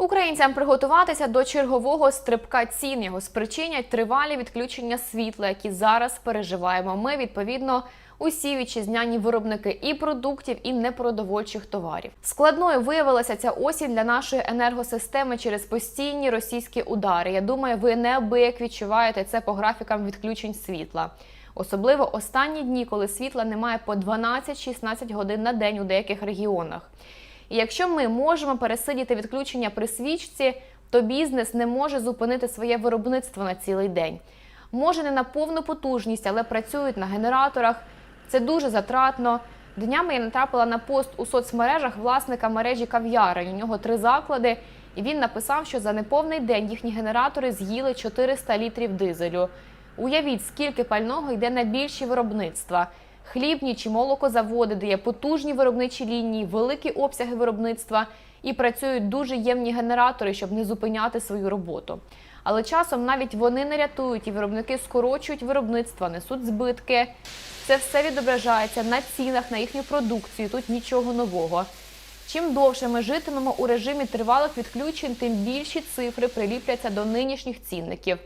Українцям приготуватися до чергового стрибка цін його спричинять тривалі відключення світла, які зараз переживаємо. Ми відповідно. Усі вітчизняні виробники і продуктів, і непродовольчих товарів. Складною виявилася ця осінь для нашої енергосистеми через постійні російські удари. Я думаю, ви неабияк відчуваєте це по графікам відключень світла. Особливо останні дні, коли світла немає по 12-16 годин на день у деяких регіонах. І якщо ми можемо пересидіти відключення при свічці, то бізнес не може зупинити своє виробництво на цілий день. Може не на повну потужність, але працюють на генераторах. Це дуже затратно. Днями я натрапила на пост у соцмережах власника мережі кав'ярень. У нього три заклади, і він написав, що за неповний день їхні генератори з'їли 400 літрів дизелю. Уявіть, скільки пального йде на більші виробництва. Хлібні чи молокозаводи, де є потужні виробничі лінії, великі обсяги виробництва і працюють дуже ємні генератори, щоб не зупиняти свою роботу. Але часом навіть вони не рятують, і виробники скорочують виробництва, несуть збитки. Це все відображається на цінах на їхню продукцію. Тут нічого нового. Чим довше ми житимемо у режимі тривалих відключень, тим більші цифри приліпляться до нинішніх цінників.